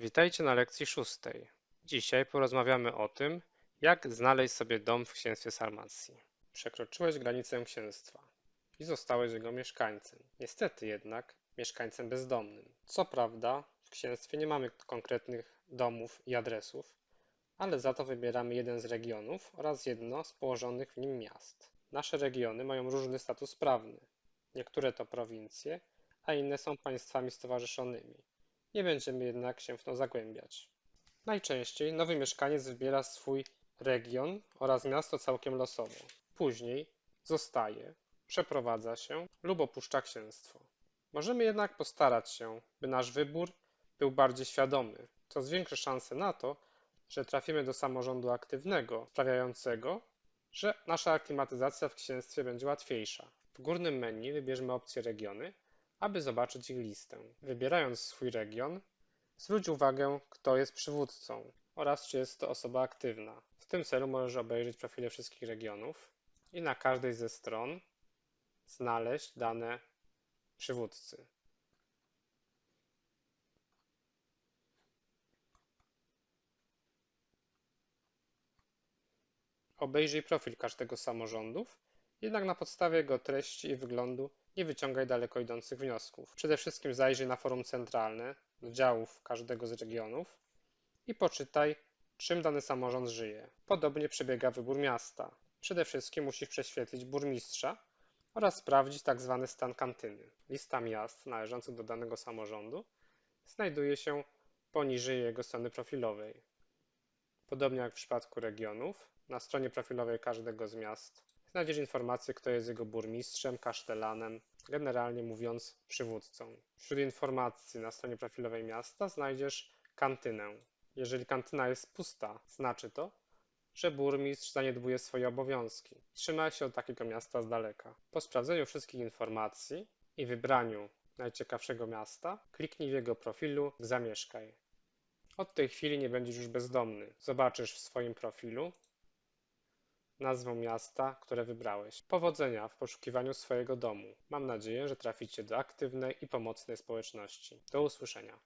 Witajcie na lekcji szóstej. Dzisiaj porozmawiamy o tym, jak znaleźć sobie dom w księstwie Sarmacji. Przekroczyłeś granicę księstwa i zostałeś jego mieszkańcem. Niestety jednak mieszkańcem bezdomnym. Co prawda w księstwie nie mamy konkretnych domów i adresów, ale za to wybieramy jeden z regionów oraz jedno z położonych w nim miast. Nasze regiony mają różny status prawny. Niektóre to prowincje, a inne są państwami stowarzyszonymi. Nie będziemy jednak się w to zagłębiać. Najczęściej nowy mieszkaniec wybiera swój region oraz miasto całkiem losowo. Później zostaje, przeprowadza się lub opuszcza księstwo. Możemy jednak postarać się, by nasz wybór był bardziej świadomy, co zwiększy szanse na to, że trafimy do samorządu aktywnego, sprawiającego, że nasza aklimatyzacja w księstwie będzie łatwiejsza. W górnym menu wybierzmy opcję regiony, aby zobaczyć ich listę. Wybierając swój region, zwróć uwagę, kto jest przywódcą oraz czy jest to osoba aktywna. W tym celu możesz obejrzeć profile wszystkich regionów i na każdej ze stron znaleźć dane przywódcy. Obejrzyj profil każdego samorządów, jednak na podstawie jego treści i wyglądu nie wyciągaj daleko idących wniosków. Przede wszystkim zajrzyj na forum centralne działów każdego z regionów i poczytaj, czym dany samorząd żyje. Podobnie przebiega wybór miasta. Przede wszystkim musisz prześwietlić burmistrza oraz sprawdzić tzw. stan kantyny. Lista miast należących do danego samorządu znajduje się poniżej jego strony profilowej. Podobnie jak w przypadku regionów, na stronie profilowej każdego z miast znajdziesz informację, kto jest jego burmistrzem, kasztelanem, generalnie mówiąc przywódcą. Wśród informacji na stronie profilowej miasta znajdziesz kantynę. Jeżeli kantyna jest pusta, znaczy to, że burmistrz zaniedbuje swoje obowiązki. Trzyma się od takiego miasta z daleka. Po sprawdzeniu wszystkich informacji i wybraniu najciekawszego miasta, kliknij w jego profilu Zamieszkaj. Od tej chwili nie będziesz już bezdomny. Zobaczysz w swoim profilu nazwę miasta, które wybrałeś. Powodzenia w poszukiwaniu swojego domu. Mam nadzieję, że traficie do aktywnej i pomocnej społeczności. Do usłyszenia.